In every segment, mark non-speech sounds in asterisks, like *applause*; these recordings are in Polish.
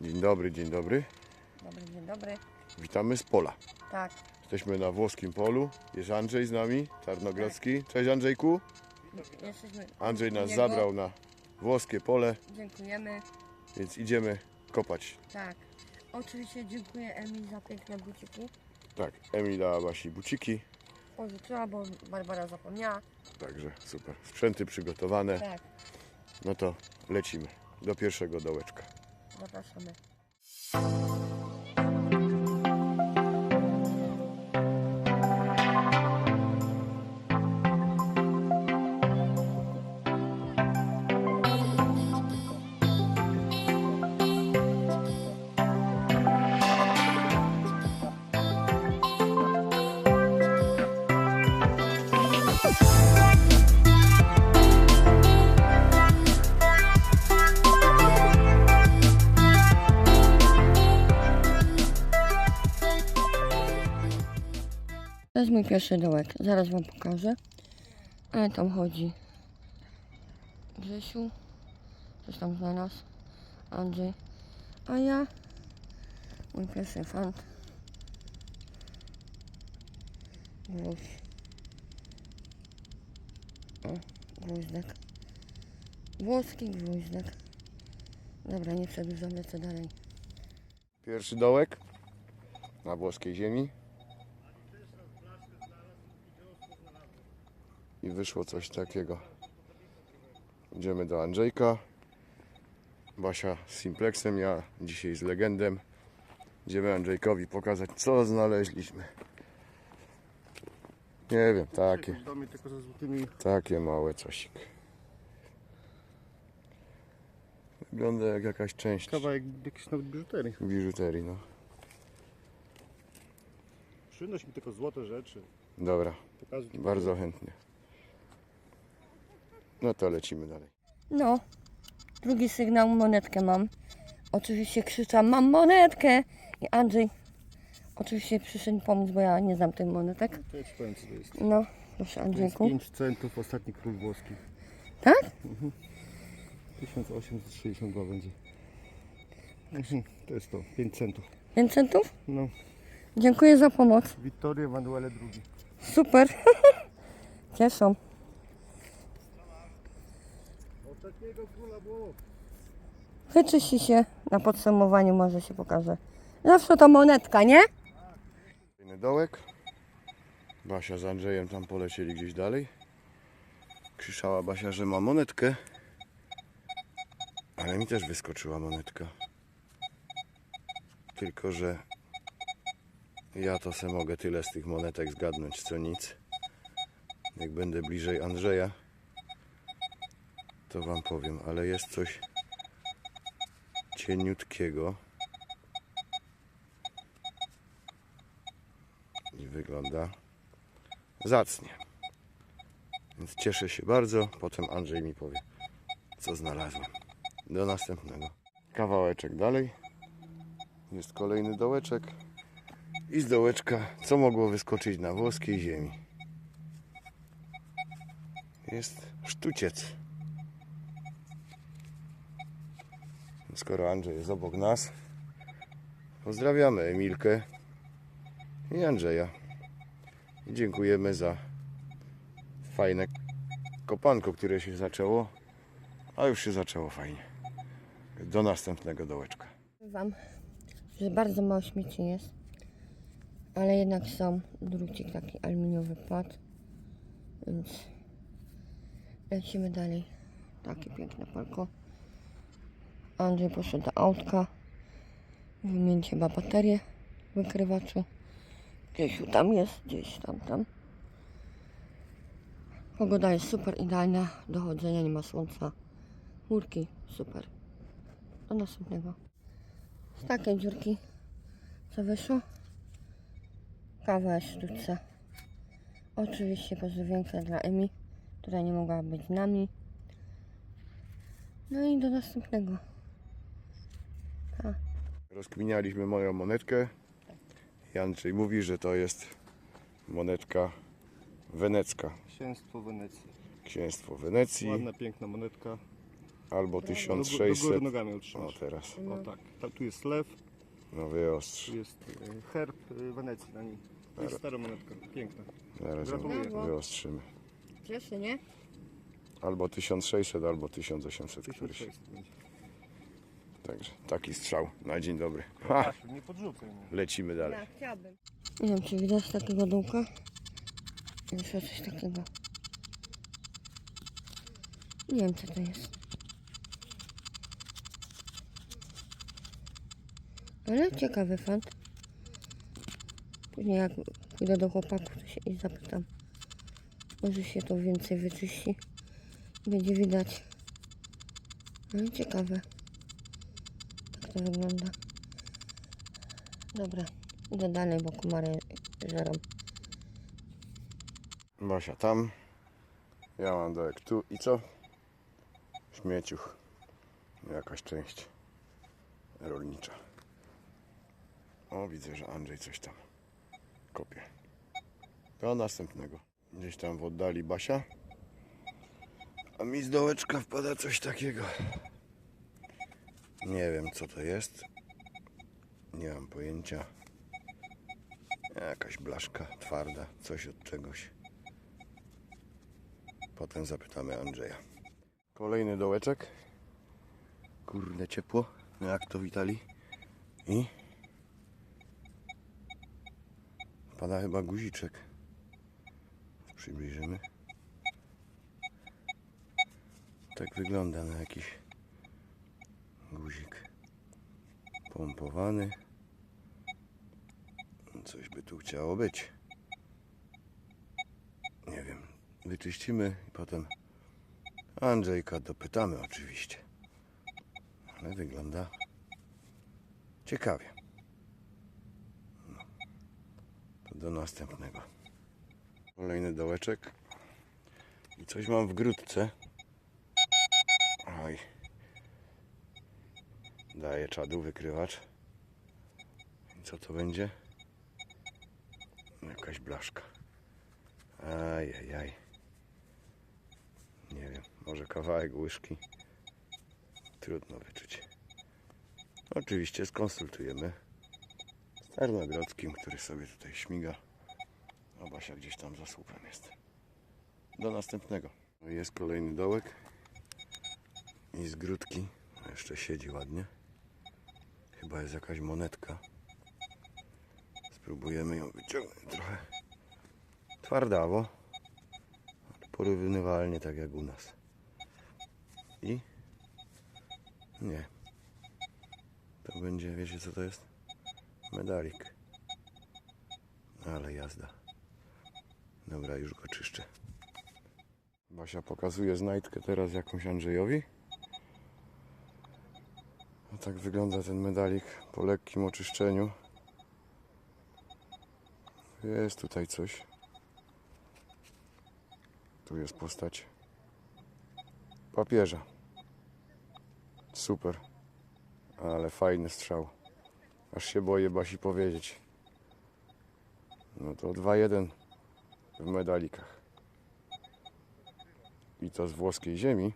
Dzień dobry, dzień dobry. Dobry, dzień dobry. Witamy z pola. Tak, Jesteśmy na włoskim polu. Jest Andrzej z nami, Tarnogrodzki. Cześć Andrzejku. jesteśmy. Andrzej nas Niego. zabrał na włoskie pole, Dziękujemy. więc idziemy kopać. Tak. Oczywiście dziękuję Emil za piękne buciki. Tak, Emil dała Basi buciki, Pożyczyła, bo Barbara zapomniała. także super. Sprzęty przygotowane. Tak, No to lecimy do pierwszego dołeczka. Zapraszamy. To jest mój pierwszy dołek. Zaraz Wam pokażę. Ale tam chodzi Grzesiu. Coś tam znalazł. Andrzej. A ja mój pierwszy fant. Gwóźdź. O, gwóźdek. Włoski gwóźdek. Dobra, nie przedłużam, lecę dalej. Pierwszy dołek na włoskiej ziemi. I wyszło coś takiego. Idziemy do Andrzejka. Basia z Simplexem, ja dzisiaj z Legendem. Idziemy Andrzejkowi pokazać, co znaleźliśmy. Nie wiem, takie, takie małe cosik. Wygląda jak jakaś część Kawałek jakiejś nawet biżuterii. biżuterii, no. Przynoś mi tylko złote rzeczy. Dobra, Pokazuj Bardzo chętnie. No to lecimy dalej. No, drugi sygnał, monetkę mam. Oczywiście krzyczam, mam monetkę! I Andrzej oczywiście przyszedł pomóc, bo ja nie znam tych monetek. To jest powiem co to jest. No, proszę To jest Andrzejku. 5 centów, ostatni król włoski. Tak? 1862 będzie. Mhm, To jest to, 5 centów. 5 centów? No, Dziękuję za pomoc. Vittorio Emanuele II. Super. *laughs* Cieszą. Ostatniego króla było. Wyczyści się. Na podsumowaniu może się pokaże. Zawsze to monetka, nie? Kolejny dołek. Basia z Andrzejem tam polecieli gdzieś dalej. Krzyczała Basia, że ma monetkę. Ale mi też wyskoczyła monetka. Tylko, że ja to se mogę tyle z tych monetek zgadnąć, co nic. Jak będę bliżej Andrzeja, to wam powiem, ale jest coś cieniutkiego. i wygląda zacnie. Więc cieszę się bardzo. Potem Andrzej mi powie, co znalazłem. Do następnego. Kawałeczek dalej. Jest kolejny dołeczek. I z dołeczka, co mogło wyskoczyć na włoskiej ziemi? Jest sztuciec. Skoro Andrzej jest obok nas, pozdrawiamy Emilkę i Andrzeja. I dziękujemy za fajne kopanko, które się zaczęło, a już się zaczęło fajnie. Do następnego dołeczka. Wam, że bardzo mało śmieci jest. Ale jednak są. Drucik taki aluminiowy płat. Więc lecimy dalej. Takie piękne palko. Andrzej poszedł do autka. Wymienić chyba baterię w wykrywaczu. Gdzieś tam jest, gdzieś tam, tam. Pogoda jest super idealna do chodzenia, nie ma słońca. Chmurki, super. Do następnego. Z takiej dziurki co wyszło? Kawa sztuce. Oczywiście pozdrowienia dla Emi, która nie mogła być z nami. No i do następnego. Rozkminialiśmy moją monetkę. I Andrzej mówi, że to jest monetka wenecka. Księstwo Wenecji. Księstwo Wenecji. Ładna, piękna monetka. Albo Do, do góry 1600. nogami O utrzymasz. teraz. O tak. Ta, tu jest lew, No wyostrz. tu jest e, herb e, Wenecji na nim. To jest stara monetka. Piękna. Zaraz ją Gratuluję. wyostrzymy. Cieszy, nie? Albo 1600, albo 1800 któryś. 1600 będzie. Także taki strzał na dzień dobry. Ha, Asiu, nie podrzucaj mnie. lecimy dalej. Ja chciałabym. Nie wiem, czy widać takiego dołka. Jeszcze coś takiego. Nie wiem, co to jest. Ale ciekawy fant. Później jak pójdę do chłopaków, to się ich zapytam. Może się to więcej wyczyści. Będzie widać. Ale ciekawe. To wygląda. Dobra, idę dalej, bo komary żerą. Basia tam. Ja mam dołek tu i co? Śmieciuch. Jakaś część rolnicza. O, widzę, że Andrzej coś tam kopie. Do następnego. Gdzieś tam w oddali Basia. A mi z dołeczka wpada coś takiego. Nie wiem, co to jest. Nie mam pojęcia. Jakaś blaszka twarda, coś od czegoś. Potem zapytamy Andrzeja. Kolejny dołeczek. Kurde ciepło. No jak to w Italii? I? Pada chyba guziczek. Przybliżymy. Tak wygląda na jakiś guzik pompowany. Coś by tu chciało być. Nie wiem. Wyczyścimy i potem Andrzejka dopytamy oczywiście. Ale wygląda ciekawie. No. To do następnego. Kolejny dołeczek. I coś mam w grudce. Oj. Daję czadu wykrywacz. I co to będzie? Jakaś blaszka. Ajajaj. Nie wiem, może kawałek łyżki. Trudno wyczuć. Oczywiście skonsultujemy z Tarnogrodzkim, który sobie tutaj śmiga. A Basia gdzieś tam za słupem jest. Do następnego. No Jest kolejny dołek. I z grudki jeszcze siedzi ładnie. Chyba jest jakaś monetka. Spróbujemy ją wyciągnąć trochę twardawo. Porównywalnie tak jak u nas. I nie. To będzie, wiecie co to jest? Medalik. Ale jazda. Dobra, już go czyszczę. Basia pokazuje znajdkę teraz jakąś Andrzejowi. Tak wygląda ten medalik po lekkim oczyszczeniu. Jest tutaj coś. Tu jest postać papieża. Super. Ale fajny strzał. Aż się boję Basi powiedzieć. No to 2-1 w medalikach. I to z włoskiej ziemi.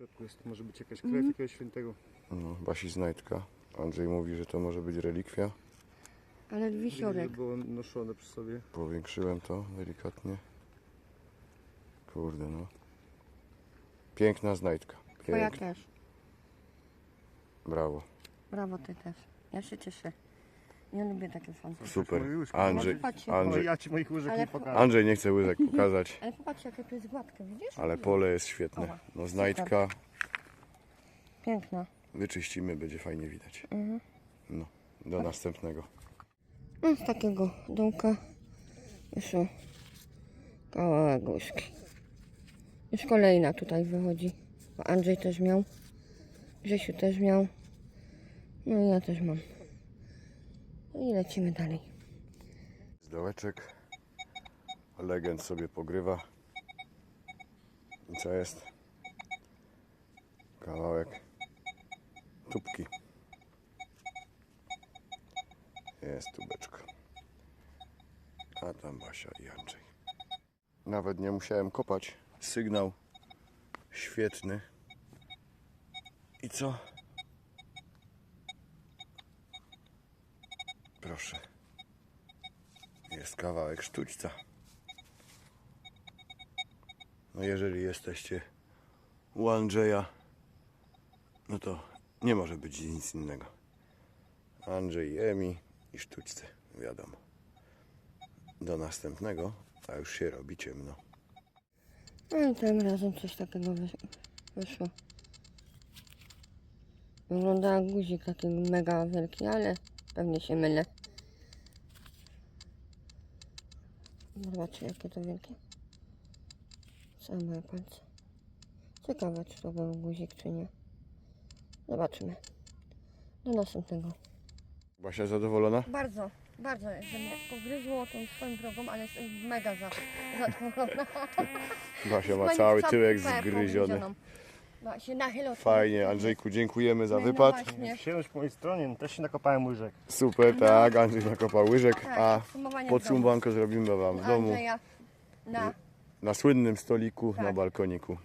Środku jest, może być jakaś krew jakiegoś świętego. No, Basi znajdka. Andrzej mówi, że to może być relikwia. Ale że wisiorek. było noszone przy sobie. Powiększyłem to delikatnie. Kurde no. Piękna znajdka. Twoja Piękna. też. Brawo. Brawo, ty też. Ja się cieszę. Ja lubię takie fanty. Super. Moje łyżki. Andrzej, Patrzcie. Andrzej, ja ci moich łyżek Ale nie po- pokażę. Andrzej nie chce łyżek *laughs* pokazać, Ale popatrz, jakie to jest gładkie, widzisz? ale pole jest świetne. No znajdka Piękna. wyczyścimy, będzie fajnie widać. No, do następnego. No, z takiego dołka jeszcze kawałek łyżki. Już kolejna tutaj wychodzi. Bo Andrzej też miał. Grzesiu też miał. No i ja też mam. No i lecimy dalej. Z dołeczek. Legend sobie pogrywa. I co jest? Kawałek tubki. Jest tubeczka. A tam Basia i Andrzej. Nawet nie musiałem kopać. Sygnał świetny. I co? Proszę. Jest kawałek sztućca. No jeżeli jesteście u Andrzeja, no to nie może być nic innego. Andrzej, Emi i sztućce, wiadomo. Do następnego, a już się robi ciemno. No i tym razem coś takiego wysz- wyszło. Wygląda guzik taki mega wielki, ale pewnie się mylę. Zobaczcie jakie to wielkie. Same moje palce. Ciekawe czy to był guzik czy nie. Zobaczymy. Do następnego. Basia zadowolona? Bardzo, bardzo, że mnie pogryzło tą swoją drogą, ale jestem mega za, *laughs* zadowolona. Basia ma cały tyłek zgryziony. No, nachylał. Fajnie, Andrzejku, dziękujemy za No wypad. właśnie. Siedź po mojej stronie, też się nakopałem łyżek. Super, tak, Andrzej nakopał łyżek, Tak, a podsumowanie w podsumowanko zrobimy Wam w domu, Andrzeja na... na słynnym stoliku, na Tak. balkoniku.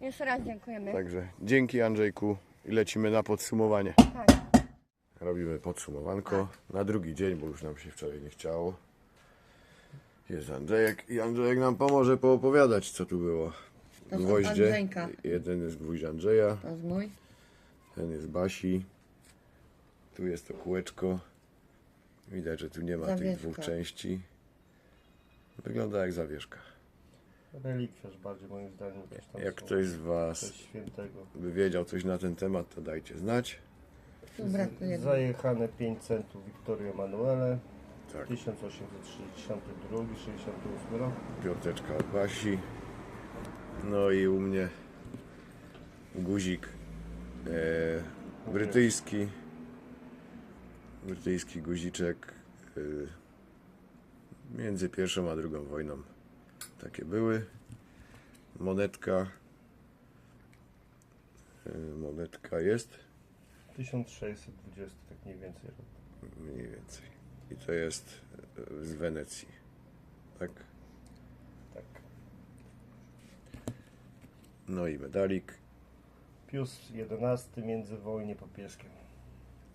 Jeszcze raz dziękujemy. Także dzięki Andrzejku i lecimy na podsumowanie. Tak. Robimy podsumowanko na drugi dzień, bo już nam się wczoraj nie chciało. Jest Andrzejek i Andrzejek nam pomoże poopowiadać, co tu było. To są Gwoździe. Andrzejka. Jeden jest gwóźdź Andrzeja, To jest mój. ten jest Basi. Tu jest to kółeczko. Widać, że tu nie ma tych Zawieszka. dwóch części. Wygląda jak zawieszka. Relikwiarz bardziej moim zdaniem. Gdzieś tam Jak są. ktoś z Was Coś świętego. by wiedział coś na ten temat, to dajcie znać. Tu brakuje. Zajechane 5 centów Victorio Emanuele. Tak, 1862, 68 rok. piąteczka od Basi. No i u mnie guzik e, brytyjski. Brytyjski guziczek e, między pierwszą a drugą wojną. Takie były. Monetka. E, monetka jest 1620, tak mniej więcej mniej więcej. I to jest z Wenecji. Tak. No i medalik. Pius XI międzywojnie papieskie.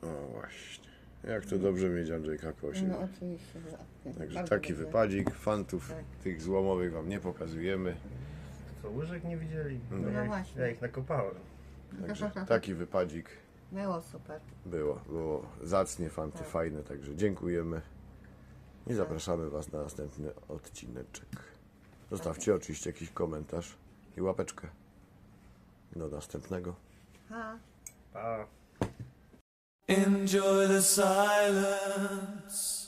O właśnie. Jak to dobrze mieć Andrzejka siebie. No oczywiście. że tak. Także Bardzo taki dobrze. wypadzik. Fantów Tak. tych złomowych wam nie pokazujemy. Co, łyżek nie widzieli? No ja, ich, właśnie. ja ich nakopałem. Także taki wypadzik Było super. było. Było zacnie, fanty fajne. Także dziękujemy. I zapraszamy was na następny odcineczek. Zostawcie oczywiście jakiś komentarz i łapeczkę. Do następnego. Ha. Pa. Enjoy the silence.